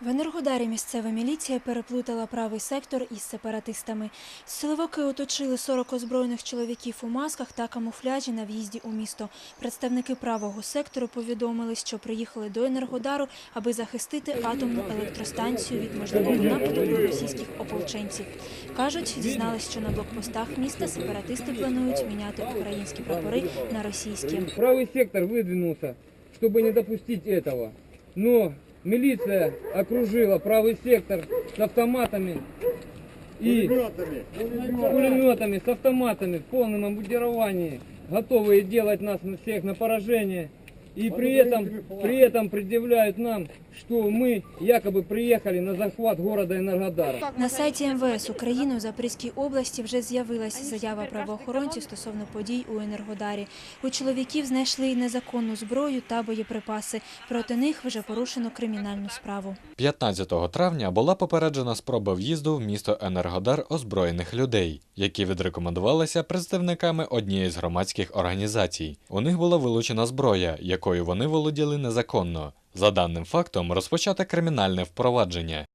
В Енергодарі місцева міліція переплутала правий сектор із сепаратистами. Силовики оточили 40 озброєних чоловіків у масках та камуфляжі на в'їзді у місто. Представники правого сектору повідомили, що приїхали до Енергодару, аби захистити атомну електростанцію від можливого нападу російських ополченців. Кажуть, дізнались, що на блокпостах міста сепаратисти планують міняти українські прапори на російські. Правый сектор выдвинулся, чтобы не допустить этого. Но милиция окружила правый сектор с автоматами и пулеметами, с автоматами в полном обмундировании, готовые делать нас всех на поражение И при этом, при этом предъявляют нам, что мы якобы приехали на захват города Энергодара. На сайті МВС України у Запорізькій області вже з'явилася заява правоохоронців стосовно подій у Енергодарі. У чоловіків знайшли незаконну зброю та боєприпаси. Проти них вже порушено кримінальну справу. 15 травня була попереджена спроба в'їзду в місто Енергодар озброєних людей, які відрекомендувалися представниками однієї з громадських організацій. У них була вилучена зброя, якою вони володіли незаконно. За даним фактом розпочато кримінальне впровадження.